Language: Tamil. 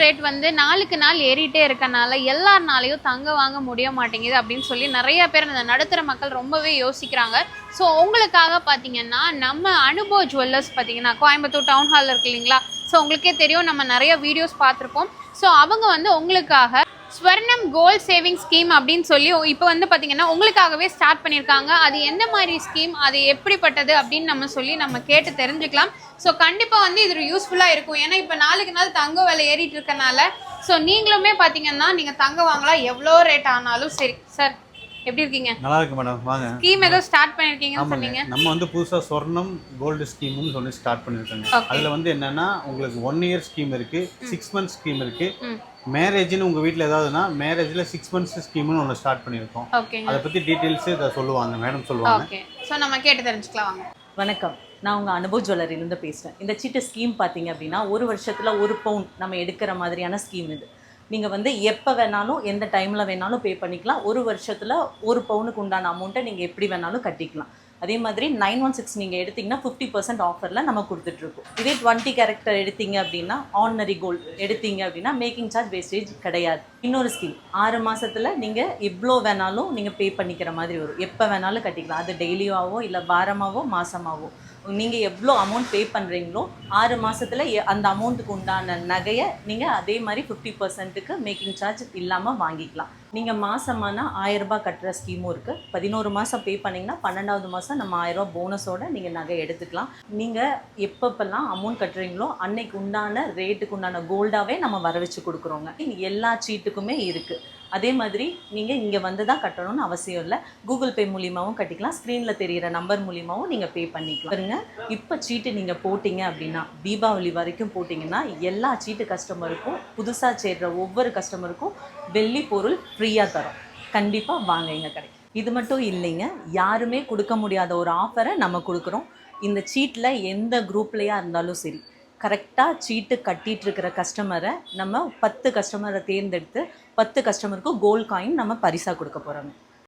ரேட் வந்து நாளுக்கு நாள் ஏறிட்டே இருக்கனால எல்லாருனாலையும் தங்க வாங்க முடிய மாட்டேங்குது அப்படின்னு சொல்லி நிறைய பேர் இந்த நடுத்தர மக்கள் ரொம்பவே யோசிக்கிறாங்க. ஸோ உங்களுக்காக பார்த்தீங்கன்னா நம்ம அனுபவ ஜுவல்லர்ஸ் பார்த்தீங்கன்னா கோயம்புத்தூர் டவுன் ஹாலில் இருக்கு இல்லைங்களா? ஸோ உங்களுக்கே தெரியும் நம்ம நிறைய வீடியோஸ் பார்த்துருப்போம். ஸோ அவங்க வந்து உங்களுக்காக ஸ்வர்ணம் கோல்ட் சேவிங் ஸ்கீம் அப்படின்னு சொல்லி இப்போ வந்து பார்த்தீங்கன்னா உங்களுக்காகவே ஸ்டார்ட் பண்ணியிருக்காங்க. அது எந்த மாதிரி ஸ்கீம் அது எப்படிப்பட்டது அப்படின்னு நம்ம சொல்லி நம்ம கேட்டு தெரிஞ்சுக்கலாம். ஸோ கண்டிப்பாக வந்து இது யூஸ்ஃபுல்லாக இருக்கும். ஏன்னா இப்போ நாளுக்கு நாள் தங்க விலை ஏறிட்டு இருக்கனால ஸோ நீங்களுமே பார்த்தீங்கன்னா நீங்கள் தங்க வாங்கலாம். எவ்வளோ ரேட் ஆனாலும் சரி. சார் எப்படி இருக்கீங்க? நல்லா இருக்கு மேடம் வாங்க. ஸ்கீம் ஏதோ ஸ்டார்ட் பண்ணியிருக்கீங்கன்னு ஆமாங்க. சொன்னீங்க. நம்ம வந்து புதுசா சொர்ணம் கோல்டு ஸ்கீம்னு சொல்லி ஸ்டார்ட் பண்ணிருக்காங்க. அதுல வந்து என்னன்னா உங்களுக்கு ஒன் இயர் ஸ்கீம் இருக்கு சிக்ஸ் மந்த்ஸ் ஸ்கீம் இருக்கு. மேரேஜ்னு உங்க வீட்ல ஏதாவதுன்னா மேரேஜ்ல சிக்ஸ் மந்த்ஸ் ஸ்கீம்னு ஒன்று ஸ்டார்ட் பண்ணியிருக்கோம் ஓகேங்க அதை பத்தி டீட்டெயில்ஸ் இதை சொல்லுவாங்க மேடம் சொல்லுவாங்க. ஓகே ஸோ நம்ம கேட்டு தெரிஞ்சுக்கலாம் வாங்க. வணக்கம். நான் உங்கள் அனுபவ் ஜுவல்லரிலேருந்து பேசுகிறேன் இந்த சீட்டு ஸ்கீம் பார்த்தீங்க அப்படின்னா ஒரு வருஷத்தில் ஒரு பவுன் நம்ம எடுக்கிற மாதிரியான ஸ்கீம் இது. நீங்கள் வந்து எப்போ வேணாலும் எந்த டைமில் வேணாலும் பே பண்ணிக்கலாம். ஒரு வருஷத்தில் ஒரு பவுனுக்கு உண்டான அமௌண்ட்டை நீங்கள் எப்படி வேணாலும் கட்டிக்கலாம். அதே மாதிரி நைன் ஒன் சிக்ஸ் நீங்கள் எடுத்தீங்கன்னா ஃபிஃப்டி பர்சன்ட் ஆஃபரில் நம்ம கொடுத்துட்ருக்கோம். இதே டுவெண்ட்டி கேரக்டர் எடுத்தீங்க அப்படின்னா ஆர்டினரி கோல்டு எடுத்தீங்க அப்படின்னா மேக்கிங் சார்ஜ் வேஸ்டேஜ் கிடையாது. இன்னொரு ஸ்கீம் ஆறு மாதத்தில் நீங்கள் எவ்வளோ வேணாலும் நீங்கள் பே பண்ணிக்கிற மாதிரி வரும். எப்போ வேணாலும் கட்டிக்கலாம். அது டெய்லியாவோ இல்லை வாரமாகவோ மாதமாகவோ நீங்கள் எவ்வளோ அமௌண்ட் பே பண்ணுறீங்களோ ஆறு மாதத்தில் எ- அந்த அமௌண்ட்டுக்கு உண்டான நகையை நீங்கள் அதே மாதிரி ஃபிஃப்டி பர்சன்ட்டுக்கு மேக்கிங் சார்ஜ் இல்லாமல் வாங்கிக்கலாம். நீங்கள் மாதமானால் ஆயிரரூபா கட்டுற ஸ்கீமும் இருக்குது பதினோரு மாதம் பே பண்ணிங்கன்னா பன்னெண்டாவது மாதம் நம்ம ஆயிரம் ரூபாய் போனஸோட நீங்கள் நகை எடுத்துக்கலாம். நீங்கள் எப்பப்பெல்லாம் அமௌண்ட் கட்டுறீங்களோ அன்னைக்கு உண்டான ரேட்டுக்கு உண்டான கோல்டாகவே நம்ம வர வச்சு கொடுக்குறோங்க. இது எல்லா சீட்டுக்குமே இருக்குது அதே மாதிரி நீங்கள் இங்கே வந்து தான் கட்டணும்னு அவசியம் இல்லை. கூகுள் பே மூலியமாகவும் கட்டிக்கலாம். ஸ்க்ரீனில் தெரியிற நம்பர் மூலியமாகவும் நீங்கள் பே பண்ணிக்கலாம். பாருங்க இப்போ சீட்டு நீங்கள் போட்டிங்க அப்படின்னா தீபாவளி வரைக்கும் போட்டிங்கன்னா எல்லா சீட்டு கஸ்டமருக்கும் புதுசாக சேர்கிற ஒவ்வொரு கஸ்டமருக்கும் வெள்ளி பொருள் ஃப்ரீயாக தரும். கண்டிப்பாக வாங்க எங்கள் கடைக்கு. இது மட்டும் இல்லைங்க யாருமே கொடுக்க முடியாத ஒரு ஆஃபரை நம்ம கொடுக்குறோம். இந்த சீட்டில் எந்த குரூப்லேயா இருந்தாலும் சரி கரெக்டாக சீட்டு கட்டிட்டு இருக்கிற கஸ்டமரை நம்ம பத்து கஸ்டமரை தேர்ந்தெடுத்து பத்து கஸ்டமருக்கு கோல்ட் காயின் நம்ம பரிசாக கொடுக்க போகிறோங்க